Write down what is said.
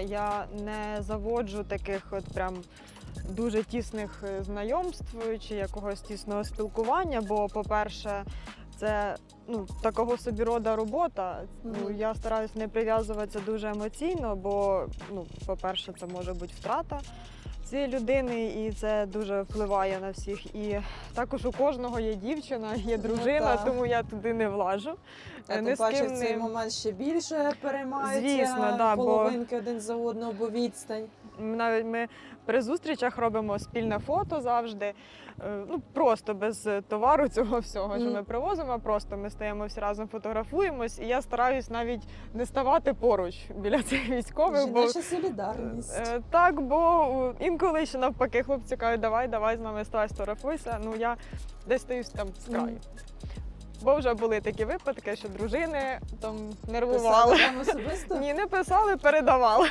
Я не заводжу таких от прям дуже тісних е, знайомств чи якогось тісного спілкування, бо, по-перше, це ну, такого собі рода робота. Ну, я стараюсь не прив'язуватися дуже емоційно, бо, ну, по-перше, це може бути втрата цієї людини, і це дуже впливає на всіх. І також у кожного є дівчина, є дружина, Ну тому я туди не влажу. А Ні тим паче в цей момент ще більше переймаються Звісно, да, бо- половинки один за одного, бо відстань. Навіть ми при зустрічах робимо спільне фото завжди. Е, Ну просто без е, товару цього всього, що ми привозимо. Просто ми стаємо всі разом, фотографуємось, і я стараюсь навіть не ставати поруч біля цих військових. Бо Жіноча солідарність. Е, Так, бо е, інколи ще навпаки хлопці кажуть, давай, давай з нами ставай, сфотографуйся. Ну я десь стою там з краю. Бо вже були такі випадки, що дружини там нервували. Писали вам особисто? Ні, не писали, передавали.